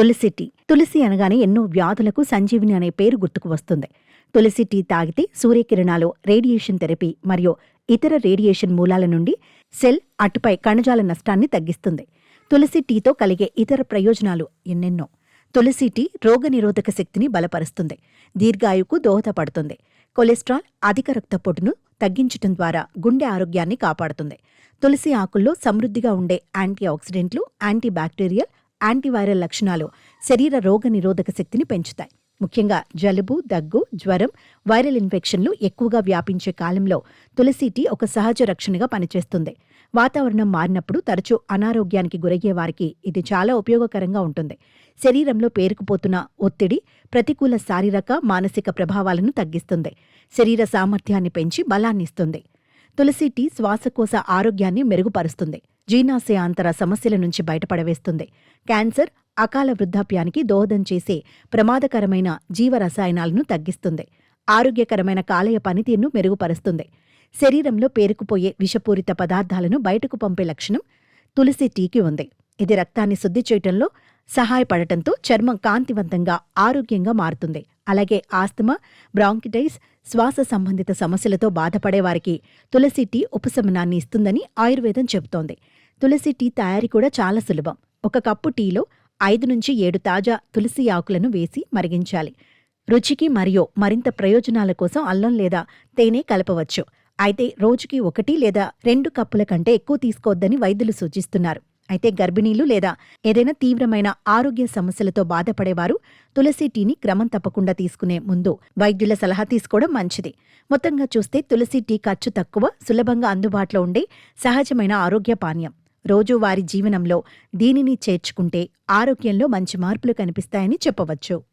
తులసి tea తులసి అనగానే ఎన్నో వ్యాధులకు సంజీవిని అనే పేరు గుర్తుకు వస్తుంది. తులసి టీ తాగితే సూర్యకిరణాలు రేడియేషన్ థెరపీ మరియు ఇతర రేడియేషన్ మూలాల నుండి సెల్ అటుపై కణజాల నష్టాన్ని తగ్గిస్తుంది. తులసి టీతో కలిగే ఇతర ప్రయోజనాలు ఎన్నెన్నో. తులసి టీ రోగనిరోధక శక్తిని బలపరుస్తుంది. దీర్ఘాయువుకు దోహదపడుతుంది. కొలెస్ట్రాల్ అధిక రక్తపోటును తగ్గించటం ద్వారా గుండె ఆరోగ్యాన్ని కాపాడుతుంది. తులసి ఆకుల్లో సమృద్ధిగా ఉండే యాంటీ ఆక్సిడెంట్లు యాంటీ బ్యాక్టీరియల్ యాంటీవైరల్ లక్షణాలు శరీర రోగ నిరోధక శక్తిని పెంచుతాయి. ముఖ్యంగా జలుబు దగ్గు జ్వరం వైరల్ ఇన్ఫెక్షన్లు ఎక్కువగా వ్యాపించే కాలంలో తులసి టీ ఒక సహజ రక్షణగా పనిచేస్తుంది. వాతావరణం మారినప్పుడు తరచూ అనారోగ్యానికి గురయ్యే వారికి ఇది చాలా ఉపయోగకరంగా ఉంటుంది. శరీరంలో పేరుకుపోతున్న ఒత్తిడి ప్రతికూల శారీరక మానసిక ప్రభావాలను తగ్గిస్తుంది. శరీర సామర్థ్యాన్ని పెంచి బలాన్నిస్తుంది. తులసి టీ శ్వాసకోశ ఆరోగ్యాన్ని మెరుగుపరుస్తుంది. జీర్ణాశయాంతర సమస్యల నుంచి బయటపడవేస్తుంది. క్యాన్సర్ అకాల వృద్ధాప్యానికి దోహదం చేసే ప్రమాదకరమైన జీవరసాయనాలను తగ్గిస్తుంది. ఆరోగ్యకరమైన కాలేయ పనితీరును మెరుగుపరుస్తుంది. శరీరంలో పేరుకుపోయే విషపూరిత పదార్థాలను బయటకు పంపే లక్షణం తులసి టీకి ఉంది. ఇది రక్తాన్ని శుద్ధి చేయటంలో సహాయపడటంతో చర్మం కాంతివంతంగా ఆరోగ్యంగా మారుతుంది. అలాగే ఆస్తమా బ్రాంకిటైస్ శ్వాస సంబంధిత సమస్యలతో బాధపడే వారికి తులసి టీ ఉపశమనాన్ని ఇస్తుందని ఆయుర్వేదం చెబుతోంది. తులసి టీ తయారీ కూడా చాలా సులభం. ఒక కప్పు టీలో ఐదు నుంచి ఏడు తాజా తులసి ఆకులను వేసి మరిగించాలి. రుచికి మరియు మరింత ప్రయోజనాల కోసం అల్లం లేదా తేనె కలపవచ్చు. అయితే రోజుకి ఒకటి లేదా రెండు కప్పుల కంటే ఎక్కువ తీసుకోవద్దని వైద్యులు సూచిస్తున్నారు. అయితే గర్భిణీలు లేదా ఏదైనా తీవ్రమైన ఆరోగ్య సమస్యలతో బాధపడేవారు తులసి టీని క్రమం తప్పకుండా తీసుకునే ముందు వైద్యుల సలహా తీసుకోవడం మంచిది. మొత్తంగా చూస్తే తులసి టీ ఖర్చు తక్కువ సులభంగా అందుబాటులో ఉండే సహజమైన ఆరోగ్య పానీయం. రోజువారీ జీవనంలో దీనిని చేర్చుకుంటే ఆరోగ్యంలో మంచి మార్పులు కనిపిస్తాయని చెప్పవచ్చు.